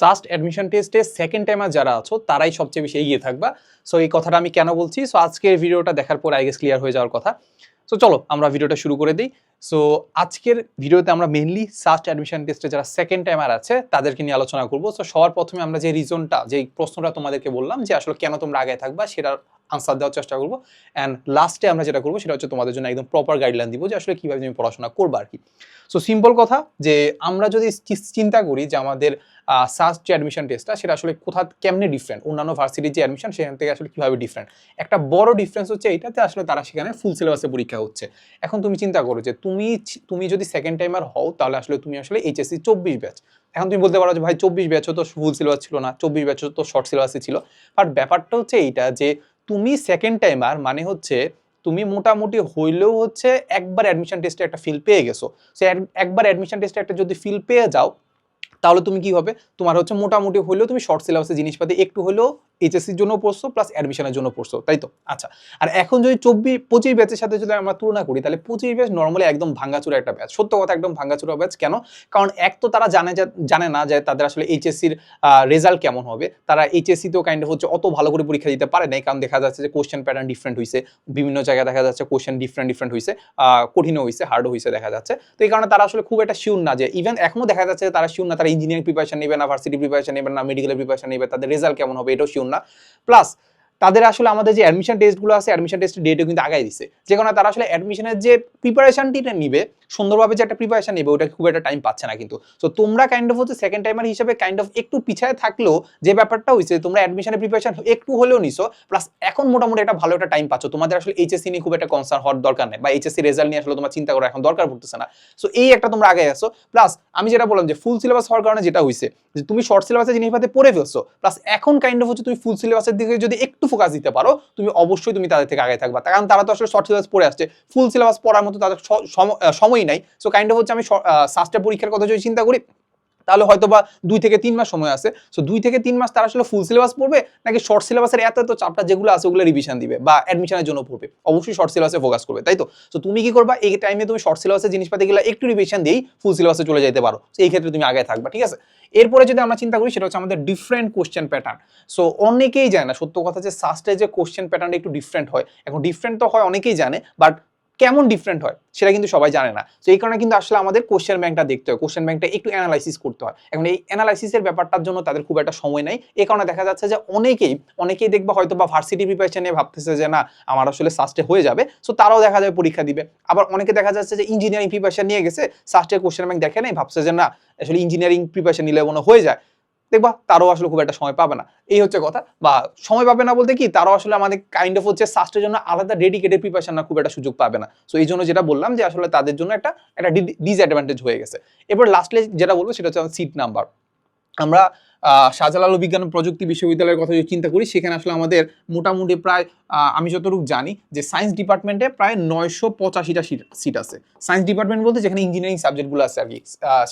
SUST admission টেস্টে second timer যারা আছো, তারাই সবচেয়ে বেশি এগিয়ে থাকবা। সো এই কথাটা আমি কেন বলছি? সো আজকের ভিডিওটা দেখার পর আই গেস ক্লিয়ার হয়ে যাওয়ার কথা। সো চলো, আমরা ভিডিওটা শুরু করে দিই। সো আজকের ভিডিওতে আমরা মেনলি সাস্ট অ্যাডমিশন টেস্টে যারা সেকেন্ড টাইমার আছে, তাদেরকে নিয়ে আলোচনা করব। সো সবার প্রথমে আমরা যে রিজনটা যে প্রশ্নটা তোমাদেরকে বললাম, যে আসলে কেন তোমরা আগে থাকবা, সেটার আনসার দেওয়ার চেষ্টা করব। অ্যান্ড লাস্টে আমরা যেটা করব, সেটা হচ্ছে তোমাদের জন্য একদম প্রপার গাইডলাইন দিব যে আসলে কীভাবে তুমি পড়াশোনা করবা আর কি। সো সিম্পল কথা যে আমরা যদি চিন্তা করি যে আমাদের সাস্ট যে অ্যাডমিশন টেস্টটা সেটা আসলে কোথা, কেমনে ডিফারেন্ট অন্যান্য ভার্সিটির যে অ্যাডমিশন সেখান থেকে আসলে কীভাবে ডিফারেন্ট একটা বড় ডিফারেন্স হচ্ছে এইটাতে আসলে তারা সেখানে ফুল সিলেবাসে পরীক্ষা হচ্ছে। এখন তুমি চিন্তা করো যে তুমি তুমি যদি সেকেন্ড টাইমার হও, তাহলে আসলে তুমি আসলে এইচএসসি চব্বিশ ব্যাচ এখন তুমি বলতে পারো যে ভাই চব্বিশ ব্যাচও তো ফুল সিলেবাস ছিল না, চব্বিশ ব্যাচও তো শর্ট সিলেবাসে ছিল। বাট ব্যাপারটা হচ্ছে এইটা যে তুমি সেকেন্ড টাইমার মানে হচ্ছে তুমি মোটামুটি হইলেও হচ্ছে একবার অ্যাডমিশন টেস্টে একটা ফিল পেয়ে গেছো। সে একবার অ্যাডমিশন টেস্টে একটা যদি ফিল পেয়ে যাও, তাহলে তুমি কি হবে? তোমার হচ্ছে মোটামুটি হলেও তুমি শর্ট সিলেবাসে জিনিসপাতি, একটু হলেও এইচএসসির জন্য পড়ছো প্লাস অ্যাডমিশনের জন্য পড়ছো, তাই তো? আচ্ছা আর এখন যদি চব্বিশ, পঁচিশ ব্যাচের সাথে যদি আমরা তুলনা করি, তাহলে পঁচিশ ব্যাচ নর্মালি একদম ভাঙ্গাচুরা একটা ব্যাচ সত্য কথা, একদম ভাঙ্গাচুরা ব্যাচ কেন? কারণ এক তো তারা জানে জানে না যে তাদের আসলে এইচএসসির রেজাল্ট কেমন হবে। তারা এইচএসসিতেও কাইন্ড হচ্ছে অত ভালো করে পরীক্ষা দিতে পারে নাই, কারণ দেখা যাচ্ছে যে কোশ্চেন প্যাটার্ন ডিফারেন্ট হয়েছে বিভিন্ন জায়গায় দেখা যাচ্ছে কোশ্চেন ডিফারেন্ট ডিফারেন্ট হয়েছে কঠিনও হয়েছে হার্ডও হয়েছে দেখা যাচ্ছে। তো এই কারণে তারা আসলে খুব একটা শিওর না যে ইভেন এখনও দেখা যাচ্ছে তারা শিওর না, তারা ইঞ্জিনিয়ারিং প্রিপারেশন নেবে না ভার্সিটি প্রিপারেশন নেবে না মেডিকেলের প্রিপারেশন নেবে, তাদের রেজাল্ট কেমন হবে, এটাও শিওর না। প্লাস তাদের আসলে আমাদের যে অ্যাডমিশন টেস্টগুলো আছে অ্যাডমিশন টেস্টের ডেটও কিন্তু আগাই দিছে। যে কারণে তারা আসলে অ্যাডমিশনের যে প্রিপারেশনটিটা নিবে, সুন্দরভাবে যে একটা প্রিপারেশন নেবে, ওটা খুব একটা টাইম পাচ্ছে না কিন্তু। তো তোমরা কাইন্ড অফ হচ্ছে সেকেন্ড টাইমার হিসেবে কাইন্ড অফ একটু পিছায় থাকলেও যে ব্যাপারটা হয়েছে তোমরা অ্যাডমিশনের প্রিপারেশন একটু হলেও নিছো প্লাস এখন মোটামুটি একটা ভালো একটা টাইম পাচ্ছ। তোমাদের আসলে এইচএসসি নিয়ে খুব একটা কনসার্ন হওয়ার দরকার নেই, বা এইচএসসি রেজাল্ট নিয়ে আসলে তোমার চিন্তা করা এখন দরকার পড়তেছে না। সো এই একটা তোমরা আগে আসো প্লাস আমি যেটা বললাম যে ফুল সিলেবাস হওয়ার কারণে যেটা হয়েছে যে তুমি শর্ট সিলেবাসে জিনিসপাতি পড়ে ফেলছো প্লাস এখন কাইন্ড অফ হচ্ছে তুমি ফুল সিলেবাসের দিকে যদি একটু ফোকাস দিতে পারো, তুমি অবশ্যই তুমি তাদের থেকে আগে থাকবা। কারণ তারা তো আসলে শর্ট সিলেবাস পড়ে আসছে ফুল সিলেবাস পড়ার মতো তাদের স- সম- সময়ই নাই সো কাইন্ড অফ হচ্ছে আমি সাস্টের পরীক্ষার কথা যদি চিন্তা করি, তাহলে হয়তো বা দুই থেকে তিন মাস সময় আছে। সো দুই থেকে তিন মাস তারা আসলে ফুল সিলেবাস পড়বে, নাকি শর্ট সিলেবাসের এত এত চাপটা যেগুলো আছে ওগুলো রিভিশন দিবে বা অ্যাডমিশনের জন্য পড়বে? অবশ্যই শর্ট সিলেবাসে ফোকাস করবে, তাই তো? সো তুমি কি করবা, এই টাইমে তুমি শর্ট সিলেবাসের জিনিসপাতিগুলো একটু রিভিশন দিয়েই ফুল সিলেবাসে চলে যেতে পারো। সো এই ক্ষেত্রে তুমি আগে থাকবা, ঠিক আছে? এরপরে যদি আমরা চিন্তা করি, সেটা হচ্ছে আমাদের ডিফারেন্ট কোশ্চেন প্যাটার্ন সো অনেকেই জানে না, সত্য কথা যে সাস্টে যে কোশ্চেন প্যাটার্নটা একটু ডিফারেন্ট হয়। এখন ডিফারেন্ট তো হয়, অনেকেই জানে বাট কেমন ডিফারেন্ট হয়, সেটা কিন্তু সবাই জানে না। তো এই কারণে কিন্তু আসলে আমাদের কোশ্চেন ব্যাংকটা দেখতে হয়। কোশ্চেন ব্যাংকটা একটু অ্যানালাইসিস করতে হয়। এখন এই অ্যানালাইসিসের ব্যাপারটার জন্য তাদের খুব একটা সময় নেই। এই কারণে দেখা যাচ্ছে যে অনেকেই অনেকেই দেখবে হয়তো বা ভার্সিটি প্রিপারেশন ভাবতেছে যে, না, আমার আসলে সাস্টে হয়ে যাবে। সো তারাও দেখা যাবে পরীক্ষা দিবে। আবার অনেকে দেখা যাচ্ছে যে ইঞ্জিনিয়ারিং প্রিপারেশন নিয়ে গেছে সাস্টের কোশ্চেন ব্যাংক দেখে নেই, ভাবছে যে, না, আসলে ইঞ্জিনিয়ারিং প্রিপারেশন নিলে মনে হয়ে যায়। দেখবা তারাও আসলে খুব একটা সময় পাবে না। এই হচ্ছে কথা। বা সময় পাবে না বলতে কি, তারও আসলে আমাদের কাইন্ড অফ হচ্ছে সাস্টের জন্য আলাদা ডেডিকেটেড প্রিপারেশন না খুব একটা সুযোগ পাবে না। সো এই জন্য যেটা বললাম যে আসলে তাদের জন্য একটা একটা ডিসঅ্যাডভান্টেজ হয়ে গেছে। এবার লাস্টলি যেটা বলব সেটা হচ্ছে সিট নাম্বার আমরা শাহজালাল বিজ্ঞান প্রযুক্তি বিশ্ববিদ্যালয়ের কথা যদি চিন্তা করি, সেখানে আসলে আমাদের মোটামুটি প্রায় আমি যতটুকু জানি যে সায়েন্স ডিপার্টমেন্টে প্রায় নয়শো পঁচাশিটা সিট আছে। সায়েন্স ডিপার্টমেন্ট বলতে যেখানে ইঞ্জিনিয়ারিং সাবজেক্টগুলো আছে আর কি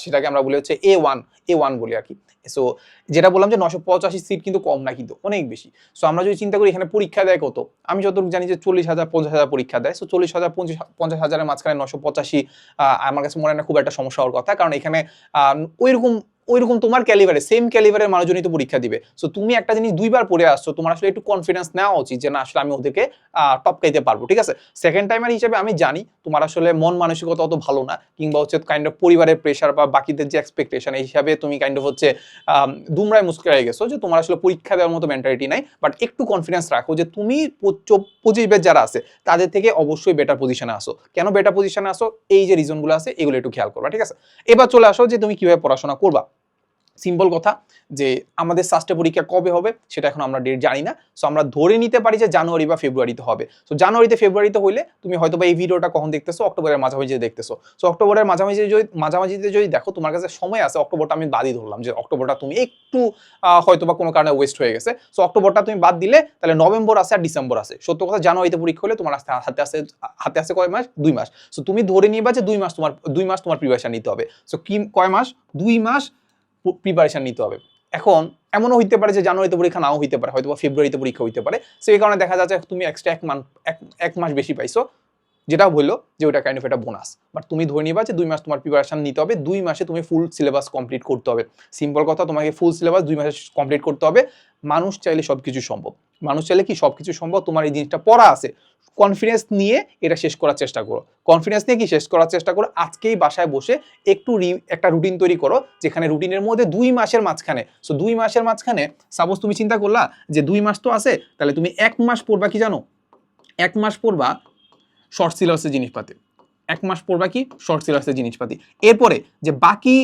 সেটাকে আমরা বলি হচ্ছে এ ওয়ান এ ওয়ান বলি আর কি। সো যেটা বললাম যে নশো পঁচাশি সিট কিন্তু কম না, কিন্তু অনেক বেশি। সো আমরা যদি চিন্তা করি এখানে পরীক্ষা দেয় কত? আমি যতটুকু জানি যে চল্লিশ হাজার, পঞ্চাশ হাজার পরীক্ষা দেয়। সো চল্লিশ হাজার, পঞ্চাশ পঞ্চাশ হাজারের মাঝখানে নশো পঁচাশি আমার কাছে মনে হয় না খুব একটা সমস্যা হওয়ার কথা। কারণ এখানে ওই রকম ওইরকম তোমার ক্যালিভারে সেম ক্যালিভারের মানুষজনই তো পরীক্ষা দিবে। সো তুমি একটা জিনিস দুইবার পড়ে আসছো তোমার আসলে একটু কনফিডেন্স নেওয়া উচিত যে না আসলে আমি ওদেরকে টপকাইতে পারব ঠিক আছে? সেকেন্ড টাইমার হিসেবে আমি জানি তোমার আসলে মন মানসিকতা অত ভালো না কিংবা হচ্ছে কাইন্ড অফ পরিবারের প্রেশার বা বাকিদের যে এক্সপেকটেশন এই হিসাবে তুমি কাইন্ড অফ হচ্ছে আম, দুমড়ায় মুস্কুরাই গেছো যে তোমার আসলে পরীক্ষা দেওয়ার মতো মেন্টালিটি নাই বাট একটু কনফিডেন্স রাখো যে তুমি পঁচিশ ব্যাচ যারা আছে তাদের থেকে অবশ্যই বেটার পজিশনে আসো। কেন বেটার পজিশনে আসো? এই যে রিজনগুলো আছে এগুলো একটু খেয়াল করবা ঠিক আছে? এবার চলে আসো যে তুমি কীভাবে পড়াশোনা করবা। সিম্পল কথা যে আমাদের স্বাস্থ্য পরীক্ষা কবে হবে সেটা এখন আমরা ডেট জানি না। সো আমরা ধরে নিতে পারি যে জানুয়ারি বা ফেব্রুয়ারিতে হবে। সো জানুয়ারিতে ফেব্রুয়ারিতে হইলে তুমি হয়তো বা এই ভিডিওটা কখন দেখতেছো? অক্টোবরের মাঝামাঝি দেখতেছো। সো অক্টোবরের মাঝামাঝি যদি মাঝামাঝিতে যদি দেখো, তোমার কাছে সময় আছে, অক্টোবরটা আমি বাদই ধরলাম যে অক্টোবরটা তুমি একটু হয়তো বা কোনো কারণে ওয়েস্ট হয়ে গেছে। সো অক্টোবরটা তুমি বাদ দিলে, তাহলে নভেম্বর আছে আর ডিসেম্বর আছে। সত্য কথা, জানুয়ারিতে পরীক্ষা হলে তোমার হাতে আছে হাতে আছে কয় মাস? দুই মাস। সো তুমি ধরে নিবা যে দুই মাস তোমার দুই মাস তোমার প্রিপারেশন নিতে হবে। সো কি কয় মাস? দুই মাস প্রিপারেশন নিতে হবে। এখন এমনও হইতে পারে যে জানুয়ারিতে পরীক্ষা নাও হইতে পারে হয়তো বা ফেব্রুয়ারিতে পরীক্ষা হইতে পারে। সো কারণে দেখা যাচ্ছে তুমি এক্সট্রা এক এক এক মাস বেশি পাইছো। যেটা হলো যে ওটা কাইন্ড অফ একটা বোনাস বাট তুমি ধরে নিবা যে দুই মাস তোমার প্রিপারেশান নিতে হবে, দুই মাসে তুমি ফুল সিলেবাস কমপ্লিট করতে হবে। সিম্পল কথা, তোমাকে ফুল সিলেবাস দুই মাসে কমপ্লিট করতে হবে। মানুষ চাইলে সব কিছু সম্ভব। মানুষ চাইলে কি সব কিছু সম্ভব? তোমার এই জিনিসটা পড়া আছে। কনফিডেন্স নিয়ে এটা শেষ করার চেষ্টা করো। কনফিডেন্স নিয়ে কি শেষ করার চেষ্টা করো? আজকেই বাসায় বসে একটু একটা রুটিন তৈরি করো, যেখানে রুটিনের মধ্যে দুই মাসের মাঝখানে। সো দুই মাসের মাঝখানে সাপোজ তুমি চিন্তা করলা যে দুই মাস তো আছে, তাহলে তুমি এক মাস পড়বা কি জানো? এক মাস পড়বা শর্ট সিলেবাসের জিনিসপাতি। এক মাস পড়বা কি? শর্ট সিলেবাসের জিনিসপাতি। এরপরে যে বাকি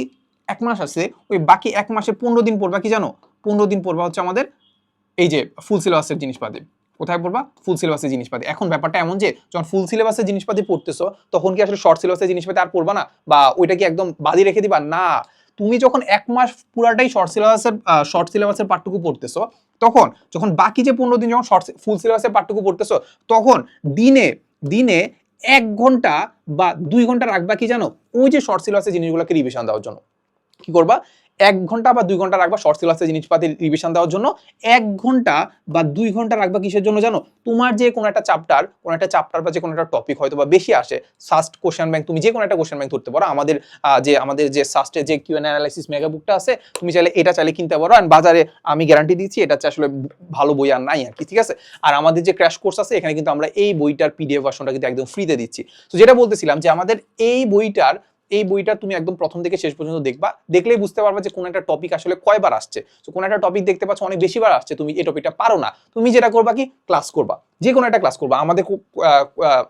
এক মাস আছে, ওই বাকি এক মাসে পনেরো দিন পড়বা কি জানো? পনেরো দিন পড়বা হচ্ছে আমাদের এই যে ফুল সিলেবাসের জিনিসপাতি, কোথায় পড়বা? ফুল সিলেবাসের জিনিসপাতি। এখন ব্যাপারটা এমন যে, যখন ফুল সিলেবাসের জিনিসপাতি পড়তেছো, তখন কি আসলে শর্ট সিলেবাসের জিনিসপাতি আর পড়বা না? বা ওইটা কি একদম বাদি রেখে দিবা? না। তুমি যখন এক মাস পুরাটাই শর্ট সিলেবাসের শর্ট সিলেবাসের পাঠটুকু পড়তেছো, তখন যখন বাকি যে পনেরো দিন যখন শর্ট ফুল সিলেবাসের পাঠটুকু পড়তেছো, তখন দিনে দিনে এক ঘণ্টা বা দুই ঘণ্টা রাখবা কি জানো? ওই যে শর্ট সিলেবাসের জিনিসগুলোকে রিভিশন দেওয়ার জন্য। কি করবা? এক ঘণ্টা বা দুই ঘণ্টা রাখবা শর্ট সিলেবাসের জিনিসপাতি রিভিশন দেওয়ার জন্য। এক ঘণ্টা বা দুই ঘণ্টা রাখবা কিসের জন্য জানো? তোমার যে কোনো একটা চ্যাপ্টার কোনো একটা চ্যাপ্টার বা যে কোনো একটা টপিক হয়তো বা বেশি আসে সাস্ট কোশ্চেন ব্যাংক তুমি যে কোনো একটা কোশ্চেন ব্যাংক ধরতে পারো। আমাদের যে আমাদের যে সাস্টের যে কিউ অ্যানালাইসিস মেগা বুকটা আছে, তুমি চাইলে এটা চাইলে কিনতে পারো। আর বাজারে আমি গ্যারান্টি দিচ্ছি এটা আসলে ভালো বই আর নাই আর কি, ঠিক আছে? আর আমাদের যে ক্র্যাশ কোর্স আছে, এখানে কিন্তু আমরা এই বইটার পিডিএফ ভার্সনটা কিন্তু একদম ফ্রিতে দিচ্ছি। তো যেটা বলতেছিলাম যে আমাদের এই বইটার এই বইটা তুমি একদম প্রথম থেকে শেষ পর্যন্ত দেখবা। দেখলেই বুঝতে পারবা যে কোন একটা টপিক আসলে কয়বার আসছে। তো কোন একটা টপিক দেখতে পাচ্ছ অনেক বেশিবার আসছে, তুমি এই টপিকটা পারো না। তুমি যেটা করবা কি? ক্লাস করবা। যে কোনো একটা ক্লাস করব। আমাদের খুব,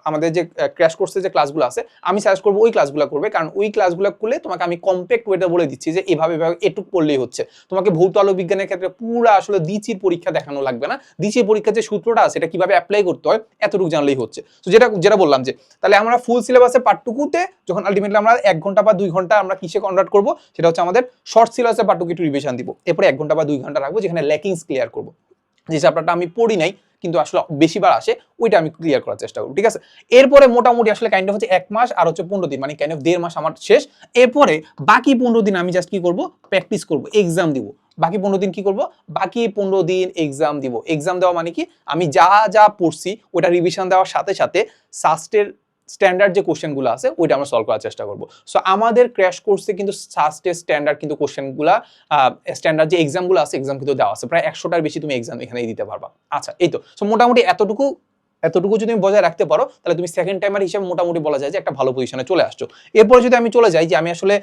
আমাদের যে ক্র্যাশ কোর্সের যে ক্লাসগুলো আছে আমি সাজেস্ট করব ওই ক্লাসগুলো করবে। কারণ ওই ক্লাসগুলো করলে তোমাকে আমি কম্প্যাক্ট ওয়েটা বলে দিচ্ছি যে এভাবে এভাবে এটুক পড়লেই হচ্ছে। তোমাকে ভৌত আলো বিজ্ঞানের ক্ষেত্রে পুরো আসলে দিচির পরীক্ষা দেখানো লাগবে না। দিচির পরীক্ষার যে সূত্রটা আছে এটা কীভাবে অ্যাপ্লাই করতে হয় এতটুকু জানলেই হচ্ছে। তো যেটা যেটা বললাম যে তাহলে আমরা ফুল সিলেবাসের পার্টটুকুতে যখন আলটিমেটলি আমরা এক ঘণ্টা বা দুই ঘণ্টা আমরা কিসে কনভার্ট করব সেটা হচ্ছে আমাদের শর্ট সিলেবাসে পার্টটুকু একটু রিভিশন দিব। এরপরে এক ঘণ্টা বা দুই ঘণ্টা রাখব যেখানে ল্যাকিংস ক্লিয়ার করব। যে চ্যাপ্টারটা আমি পড়ি নাই কিন্তু আসলে বেশিবার আসে, ওইটা আমি ক্লিয়ার করার চেষ্টা করব, ঠিক আছে? এরপরে মোটামুটি আসলে কাইন্ড অফ হচ্ছে এক মাস আর হচ্ছে পনেরো দিন মানে কাইন্ড অফ দেড় মাস আমার শেষ। এরপরে বাকি পনেরো দিন আমি জাস্ট কি করব? প্র্যাকটিস করব এক্সাম দিব। বাকি পনেরো দিন কি করব? বাকি পনেরো দিন এক্সাম দিব। এক্সাম দেওয়া মানে কি? আমি যা যা পড়ছি ওটা রিভিশন দেওয়ার সাথে সাথে সাস্টের স্ট্যান্ডার্ড যে কোশ্চেনগুলো আছে, ওইটা আমরা সলভ করার চেষ্টা করব। সো আমাদের ক্র্যাশ কোর্সে কিন্তু সাস্টে স্ট্যান্ডার্ড কিন্তু কোশ্চেনগুলো স্ট্যান্ডার্ড যে এক্সামগুলো আছে এক্সাম কিন্তু দেওয়া আছে। প্রায় একশোটার বেশি তুমি এক্সাম এখানেই দিতে পারবা। আচ্ছা এই তো। সো মোটামুটি এতটুকু এতটুকু যদি তুমি বজায় রাখতে পারো, তাহলে তুমি সেকেন্ড টাইমার হিসেবে মোটামুটি বলা যায় যে একটা ভালো পজিশনে চলে আসছো। এরপরে যদি আমি চলে যাই, যে আমি আসলে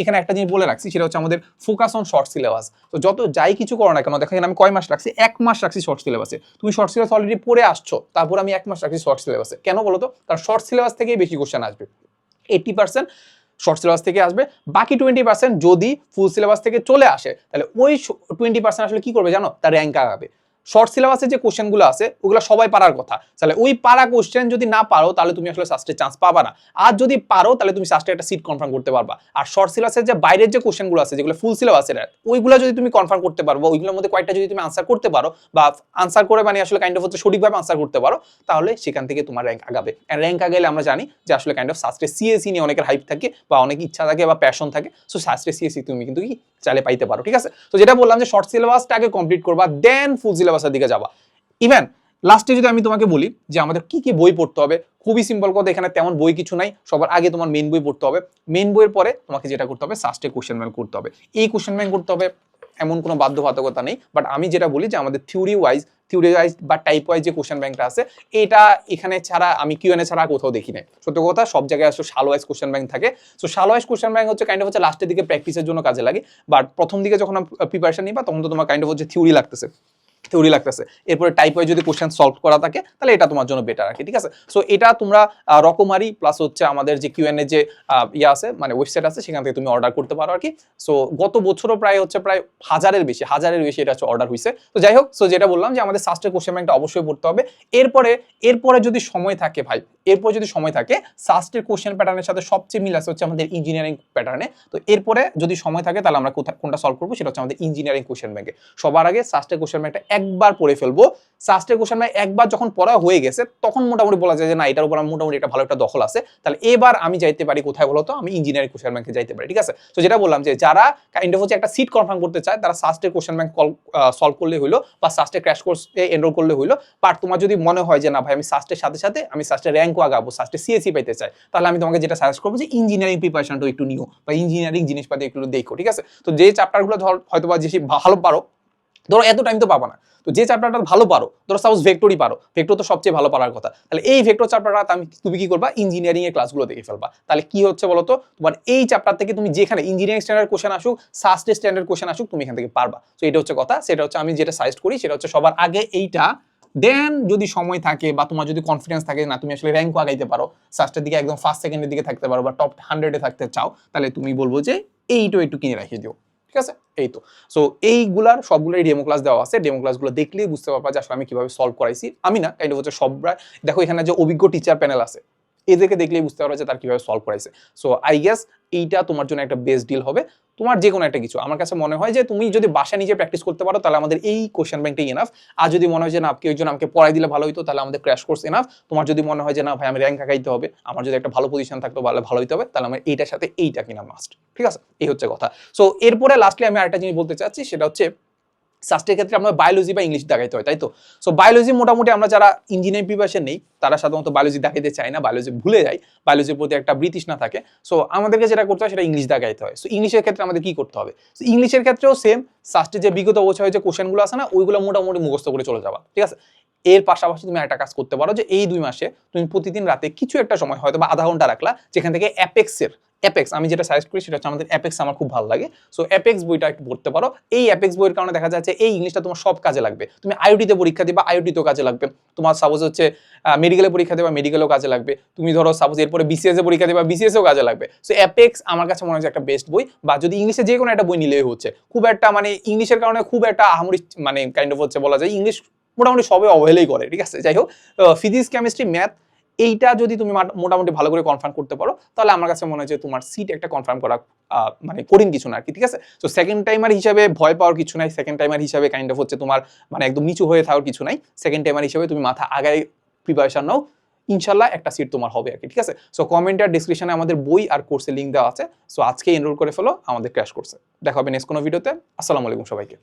এখানে একটা জিনিস বলে রাখছি, সেটা হচ্ছে আমাদের ফোকাস অন শর্ট সিলেবাস তো যত যাই কিছু করো না কেন, দেখো এখানে আমি কয় মাস রাখছি? এক মাস রাখছি শর্ট সিলেবাসে তুমি শর্ট সিলেবাস অলরেডি পড়ে আসছো, তারপর আমি এক মাস রাখছি শর্ট সিলেবাসে কেন বলো তো কারণ শর্ট সিলেবাস থেকেই বেশি কোশ্চেন আসবে। এইটটি পার্সেন্ট শর্ট সিলেবাস থেকে আসবে, বাকি টোয়েন্টি পার্সেন্ট যদি ফুল সিলেবাস থেকে চলে আসে, তাহলে ওই টোয়েন্টি পার্সেন্ট আসলে কি করবে জানো? তার র্যাঙ্ক আগাবে। শর্ট সিলেবাসে যে কোশ্চেনগুলো আছে, ওগুলো সবাই পারার কথা। তাহলে ওই পারা কোশ্চেন যদি না পারো, তাহলে তুমি আসলে সাস্টের চান্স পাবা না। আর যদি পারো, তাহলে তুমি সাস্টে একটা সিট কনফার্ম করতে পারবা। আর শর্ট সিলেবাসের যে বাইরের যে কোশ্চেনগুলো আছে, যেগুলো ফুল সিলেবাসের ওইগুলো যদি তুমি কনফার্ম করতে পারো ওইগুলোর মধ্যে কয়েকটা যদি তুমি আনসার করতে পারো, বা আনসার করে মানে আসলে কাইন্ড অফ হচ্ছে সঠিকভাবে আনসার করতে পারো, তাহলে সেখান থেকে তোমার র্যাঙ্ক আগাবে। র্যাঙ্ক আগালে আমরা জানি যে আসলে কাইন্ড অফ সাস্টে সিএসি নিয়ে অনেকের হাইপ থাকে, বা অনেক ইচ্ছা থাকে, বা প্যাশন থাকে। সো সাস্টে সিএসি তুমি কিন্তু কি চাইলে পাইতে পারো, ঠিক আছে? তো যেটা বললাম যে শর্ট সিলেবাসটাকে কমপ্লিট করবা দেন ফুল সিলেবাসের দিকে যাবা। ইভেন লাস্টে যদি আমি তোমাকে বলি যে আমাদের কি কি বই পড়তে হবে, খুবই সিম্পল কথা, এখানে তেমন বই কিছু নাই, সবার আগে তোমার মেন বই পড়তে হবে। মেন বইয়ের পরে তোমাকে যেটা করতে হবে সাস্টে কোশ্চেন ব্যাংক করতে হবে। এই কোশ্চেন ব্যাংক করতে হবে, এমন কোনো বাধ্যবাধকতা নেই। বাট আমি যেটা বলি যে আমাদের থিওরি ওয়াইজ থিওরি ওয়াইজ বা টাইপ ওয়াইজ যে কোশ্চেন ব্যাংকটা আছে, এটা এখানে ছাড়া, আমি কিউএনএ ছাড়া কোথাও দেখি নাই। সত্য কথা, সব জায়গায় আসলে শালো ওয়াইজ কোশ্চেন ব্যাংক থাকে। So shallow wise question bank হচ্ছে কাইন্ড অফ হচ্ছে লাস্টের দিকে প্র্যাকটিসের জন্য কাজে লাগে। বাট প্রথম দিকে যখন প্রিপারেশন নিবা, তখন তো তোমার কাইন্ড অফ হচ্ছে থিওরি লাগতেছে। থিওরি লাগতেছে। এরপরে টাইপ ওয়াইজ যদি কোশ্চেন সলভ করা থাকে, তাহলে এটা তোমার জন্য বেটার আর কি, ঠিক আছে? সো এটা তোমরা রকমারি প্লাস হচ্ছে আমাদের যে কিউএনএ যে ইয়ে আছে মানে ওয়েবসাইট আছে, সেখান থেকে তুমি অর্ডার করতে পারো আর কি। সো গত বছরও প্রায় হচ্ছে প্রায় হাজারের বেশি হাজারের বেশি এটা হচ্ছে অর্ডার হয়েছে তো যাই হোক সো যেটা বললাম যে আমাদের সাস্টের কোশ্চেন ব্যাংকটা অবশ্যই পড়তে হবে। এরপরে এরপরে যদি সময় থাকে ভাই, এরপর যদি সময় থাকে সাস্টের কোশ্চেন প্যাটার্নের সাথে সবচেয়ে মিল আছে হচ্ছে আমাদের ইঞ্জিনিয়ারিং প্যাটার্নে তো এরপরে যদি সময় থাকে, তাহলে আমরা কোনটা সলভ করব? সেটা হচ্ছে আমাদের ইঞ্জিনিয়ারিং কোশ্চেন ব্যাংকে সবার আগে সাস্টের কোশ্চেন ব্যাংকটা একবার পড়ে ফেলব। সাস্টের কোশ্চেন ব্যাংক একবার যখন পড়া হয়ে গেছে, তখন মোটামুটি বলা যায় যে, না, এটার উপর আমার মোটামুটি একটা ভালো একটা দখল আছে। তাহলে এবার আমি যাইতে পারি কোথায় বলো তো আমি ইঞ্জিনিয়ারিং কোশ্চেন ব্যাংকে যাইতে পারি, ঠিক আছে? তো যেটা বললাম যে, যারা কাইন্ড অফ হচ্ছে একটা সিট কনফার্ম করতে চায়, তারা সাস্টের কোশ্চেন ব্যাংক সলভ করলে হইল বা সাস্টের ক্র্যাশ কোর্সে এনরোল করলে হইল। বাট তোমার যদি মনে হয় যে, না, ভাই, আমি সাস্টের সাথে সাথে, আমি সাস্টের র্যাঙ্কও আগাবো সাস্টে সিএসি পাইতে চাই, তাহলে আমি তোমাকে যেটা সাজেস্ট করব যে ইঞ্জিনিয়ারিং প্রিপারেশনটা একটু নিও বা ইঞ্জিনিয়ারিং জিনিসপাতি একটু দেখো, ঠিক আছে? তো যে চ্যাপ্টারগুলো ধর হয়তো বা যে ভালো পারো ধরো এত টাইম তো পাবা না। তো যে চ্যাপ্টারটা ভালো পারো, ধরো সাপোজ ভেক্টরই পারো ভেক্টর তো সবচেয়ে ভালো পারার কথা। তাহলে এই ভেক্টর চ্যাপ্টারটা আমি তুমি কি করবা? ইঞ্জিনিয়ারিং এর ক্লাসগুলো দেখে ফেলবা। তাহলে কি হচ্ছে বলো তো তোমার এই চ্যাপ্টার থেকে তুমি যেখানে ইঞ্জিনিয়ারিং স্ট্যান্ডার্ড কোশ্চেন আসুক সাস্টে স্ট্যান্ডার্ড কোশ্চেন আসুক, তুমি এখান থেকে পারবা। তো এটা হচ্ছে কথা, সেটা হচ্ছে আমি যেটা সাজেস্ট করি, সেটা হচ্ছে সবার আগে এইটা। দেন যদি সময় থাকে বা তোমার যদি কনফিডেন্স থাকে না, তুমি আসলে র্যাঙ্ক আগাইতে পারো সাস্টের দিকে একদম ফার্স্ট সেকেন্ডের দিকে থাকতে পারো বা টপ হান্ড্রেডে থাকতে চাও, তাহলে তুমি বলব যে এইটা একটু কিনে রাখিয়ে দিও। আছে? এই তো। সো এইগুলার সবগুলোই ডেমো ক্লাস দেওয়া আছে। ডেমো ক্লাসগুলো দেখলেই বুঝতে পারবা যে আসলে আমি কীভাবে সলভ করাইছি। আমি না কাইন্ড হচ্ছে সবরা দেখো এখানে যে অভিজ্ঞ টিচার প্যানেল আছে। এদেরকে দেখলেই বুঝতে পারবে যে তার কীভাবে সলভ করাইছে সো আই গেস এইটা তোমার জন্য একটা বেস্ট ডিল হবে। তোমার যে কোনো একটা কিছু। আমার কাছে মনে হয় যে তুমি যদি বাসা নিজে প্র্যাকটিস করতে পারো, তাহলে আমাদের এই কোশ্চেন ব্যাংকটাই এনাফ আর যদি মনে হয় যে না, কেউ একজন আমাকে পড়াই দিলে ভালো হইতো, তাহলে আমাদের ক্র্যাশ কোর্স এনাফ তোমার যদি মনে হয় যে না, ভাই, আমি র্যাঙ্ক আগাইতে হবে, আমার যদি একটা ভালো পজিশন থাকতো, তাহলে ভালো হইতে হবে, তাহলে আমার এইটার সাথে এইটা কিনা মাস্ট ঠিক আছে? এই হচ্ছে কথা। সো এরপরে লাস্টলি আমি আরেকটা জিনিস বলতে চাচ্ছি, সেটা হচ্ছে সাস্টের ক্ষেত্রে আমরা বায়োলজি বা ইংলিশ দেখাইতে হয় তাই তো সো বায়োলজি মোটামুটি আমরা যারা ইঞ্জিনিয়ারিং প্রিপারেশন নেই, তারা সাধারণত বায়োলজি দেখাইতে চায় না বায়োলজি ভুলে যায় বায়োলজির প্রতি একটা ব্রিটিশ না থাকে। সো আমাদেরকে যেটা করতে হয়, সেটা ইংলিশ দেখাইতে হয়। সো ইংলিশের ক্ষেত্রে আমাদের কি করতে হবে? সো ইংলিশের ক্ষেত্রেও সেম সাস্টের যে বিগত বছরের যে কোশ্চেনগুলো আছে না, ওইগুলো মোটামুটি মুখস্থ করে চলে যাবা ঠিক আছে? এর পাশাপাশি তুমি একটা কাজ করতে পারো যে, এই দুই মাসে তুমি প্রতিদিন রাতে কিছু একটা সময় হয়তো বা আধা ঘণ্টা রাখলা, যেখান থেকে অ্যাপেক্সের অ্যাপেক্স আমি যেটা সাজেস্ট করি সেটা হচ্ছে আমাদের অ্যাপেক্স আমার খুব ভালো লাগে। সো অ্যাপেক্স বইটা একটু পড়তে পারো। এই অ্যাপেক্স বইয়ের কারণে দেখা যাচ্ছে এই ইংলিশটা তোমার সব কাজে লাগবে। তুমি আইওটিতে পরীক্ষা দিবা আইওটিতেও কাজে লাগবে। তোমার সাপোজ হচ্ছে মেডিকেলে পরীক্ষা দেবা মেডিকেলেও কাজে লাগবে। তুমি ধরো সাপোজ এরপরে বিসিএস পরীক্ষা দেবা বিসিএসও কাজে লাগবে। সো অ্যাপেক্স আমার কাছে মনে হচ্ছে একটা বেস্ট বই। বা যদি ইংলিশে যে কোনো একটা বই নিলেই হচ্ছে। খুব একটা মানে ইংলিশের কারণে খুব একটা আহামরি মানে কাইন্ড অফ হচ্ছে বলা যায়। ইংলিশ মোটামুটি সবে অবহেলাই করে, ঠিক আছে? যাই হোক ফিজিক্স কেমিস্ট্রি ম্যাথ এইটা যদি তুমি মোটামুটি ভালো করে কনফার্ম করতে পারো, তাহলে আমার কাছে মনে হয় যে তোমার সিট একটা কনফার্ম করা মানে কঠিন কিছু না কি, ঠিক আছে? তো সেকেন্ড টাইমার হিসাবে ভয় পাওয়ার কিছু নাই সেকেন্ড টাইমার হিসাবে কাইন্ড অফ হচ্ছে তোমার মানে একদম নিচু হয়ে থাকার কিছু নাই সেকেন্ড টাইমার হিসাবে তুমি মাথা আগায় প্রিপারেশন নাও, ইনশাল্লাহ একটা সিট তোমার হবে আর কি, ঠিক আছে? সো কমেন্ট আর ডিসক্রিপশনে আমাদের বই আর কোর্সের লিঙ্ক দেওয়া আছে সো আজকে এনরোল করে ফেলো, আমাদের ক্র্যাশ কোর্সে দেখা হবে নেক্সট কোনো ভিডিওতে আসসালামু আলাইকুম সবাইকে।